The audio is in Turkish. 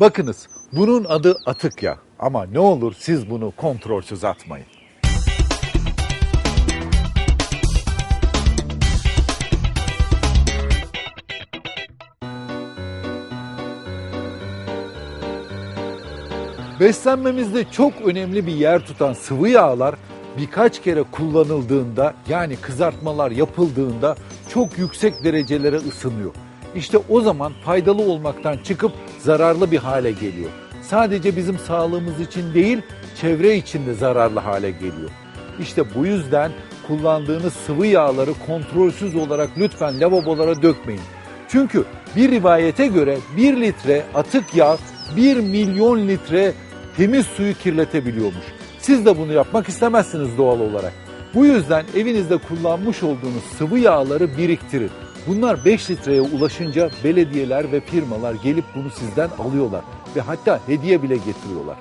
Bakınız bunun adı atık yağ ama ne olur siz bunu kontrolsüz atmayın. Beslenmemizde çok önemli bir yer tutan sıvı yağlar birkaç kere kullanıldığında yani kızartmalar yapıldığında çok yüksek derecelere ısınıyor. İşte o zaman faydalı olmaktan çıkıp zararlı bir hale geliyor. Sadece bizim sağlığımız için değil, çevre için de zararlı hale geliyor. İşte bu yüzden kullandığınız sıvı yağları kontrolsüz olarak lütfen lavabolara dökmeyin. Çünkü bir rivayete göre 1 litre atık yağ 1 milyon litre temiz suyu kirletebiliyormuş. Siz de bunu yapmak istemezsiniz doğal olarak. Bu yüzden evinizde kullanmış olduğunuz sıvı yağları biriktirin. Bunlar 5 litreye ulaşınca belediyeler ve firmalar gelip bunu sizden alıyorlar ve hatta hediye bile getiriyorlar.